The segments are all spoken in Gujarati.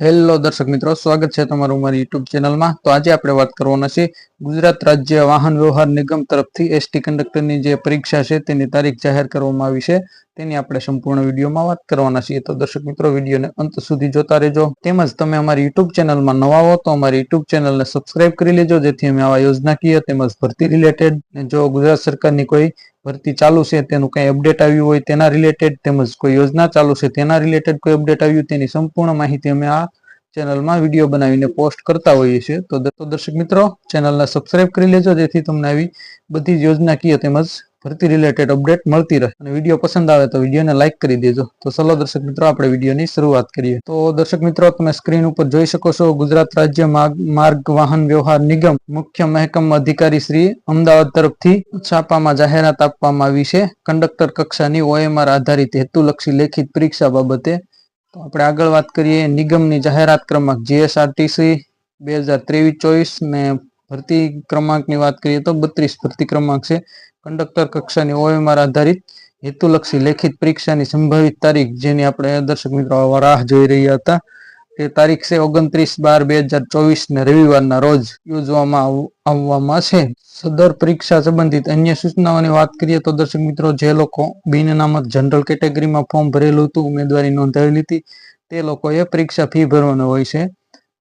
હેલો દર્શક મિત્રો, સ્વાગત છે તમારું મારી યુટ્યુબ ચેનલમાં તો આજે આપણે વાત કરવાના છે ગુજરાત રાજ્ય વાહન વ્યવહાર નિગમ તરફથી એસટી કંડક્ટરની જે પરીક્ષા છે તેની તારીખ જાહેર કરવામાં આવી છે. તેની આપણે સંપૂર્ણ વિડીયોમાં વાત કરવાના છીએ. તો દર્શક મિત્રો, વિડીયોને અંત સુધી જોતા રહેજો. તેમજ તમે અમારી યુટ્યુબ ચેનલમાં નવા હો તો અમારી યુટ્યુબ ચેનલને સબસ્ક્રાઇબ કરી લેજો. જેથી અમે આવા યોજનાકીય તેમજ ભરતી રિલેટેડ જો ગુજરાત સરકારની કોઈ ભરતી ચાલુ છે, તેનું કંઈ અપડેટ આવ્યું હોય તેના રિલેટેડ તેમજ કોઈ યોજના ચાલુ છે, તેના રિલેટેડ કોઈ અપડેટ આવ્યું, તેની સંપૂર્ણ માહિતી અમે આ ચેનલમાં વીડિયો બનાવીને પોસ્ટ કરતા હોઈએ છીએ. તો દર્શક મિત્રો ચેનલને સબસ્ક્રાઇબ કરી લેજો, જેથી તમને આવી બધી જ યોજનાકીય તેમજ ભરતી રિલેટેડ અપડેટ મળતી રહે. અને વીડિયો પસંદ આવે તો વિડીયોને લાઇક કરી દેજો. તો ચલો દર્શક મિત્રો, આપણે વિડીયોની શરૂઆત કરીએ. તો દર્શક મિત્રો, તમે સ્ક્રીન ઉપર જોઈ શકો છો ગુજરાત રાજ્ય માર્ગ વાહન વ્યવહાર નિગમ મુખ્ય મહેકમ અધિકારી શ્રી અમદાવાદ તરફથી છાપામાં જાહેરાત આપવામાં આવી છે. કંડક્ટર કક્ષાની ઓએમઆર આધારિત હેતુલક્ષી લેખિત પરીક્ષા બાબતે. તો આપણે આગળ વાત કરીએ નિગમની જાહેરાત ક્રમાંક જીએસઆરટીસી બે હજાર ત્રેવીસ ચોવીસ ને ભરતી ક્રમાંકની વાત કરીએ તો બત્રીસ ભરતી ક્રમાંક છે. કંડક્ટર કક્ષાની ઓએમઆર આધારિત હેતુલક્ષી લેખિત પરીક્ષાની સંભવિત તારીખ, જેની આપણે, દર્શક મિત્રો રાહ જોઈ રહ્યા હતા. તે તારીખ છે ઓગણત્રીસ બાર બે હજાર ચોવીસ ને રવિવારના રોજ યોજવામાં આવવામાં છે. સદર પરીક્ષા સંબંધિત અન્ય સૂચનાઓની વાત કરીએ તો દર્શક મિત્રો, જે લોકો બિન અનામત જનરલ કેટેગરીમાં ફોર્મ ભરેલું હતું, ઉમેદવારી નોંધાવેલી હતી, તે લોકોએ પરીક્ષા ફી ભરવાનો હોય છે.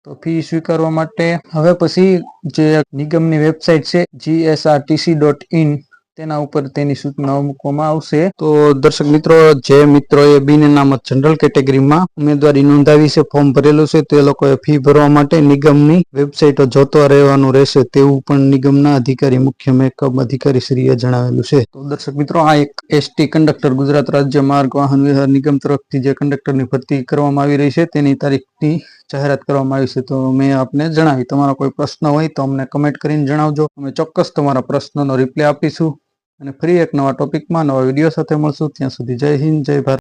તો ફી સ્વીકારવા માટે હવે પછી જે નિગમની વેબસાઇટ છે જીએસઆરટીસી ડોટ ઇન તેના ઉપર તેની સૂચનાઓ મૂકવામાં આવશે. તો દર્શક મિત્રો, જે મિત્રોએ બિન અનામત જનરલ કેટેગરીમાં ઉમેદવારી નોંધાવી છે, ફોર્મ ભરેલું છે, તે લોકોએ ફી ભરવા માટે નિગમની વેબસાઇટો જોતો રહેવાનું રહેશે, તેવું પણ નિગમના અધિકારી, મુખ્ય મેકઅપ અધિકારી શ્રીએ જણાવેલું છે. તો દર્શક મિત્રો, આ એક એસટી કંડક્ટર ગુજરાત રાજ્ય માર્ગ વાહન વ્યવહાર નિગમ તરફથી જે કંડક્ટરની ભરતી કરવામાં આવી રહી છે, તેની તારીખની જાહેરાત કરવામાં આવી છે, તો મેં આપને જણાવી. તમારો કોઈ પ્રશ્ન હોય તો અમને કમેન્ટ કરીને જણાવજો. અમે ચોક્કસ તમારા પ્રશ્નોનો રિપ્લાય આપીશું. અને ફરી એક નવા ટોપિકમાં નવા વીડિયો સાથે મળશું. ત્યાં સુધી જય હિન્દ, જય ભારત.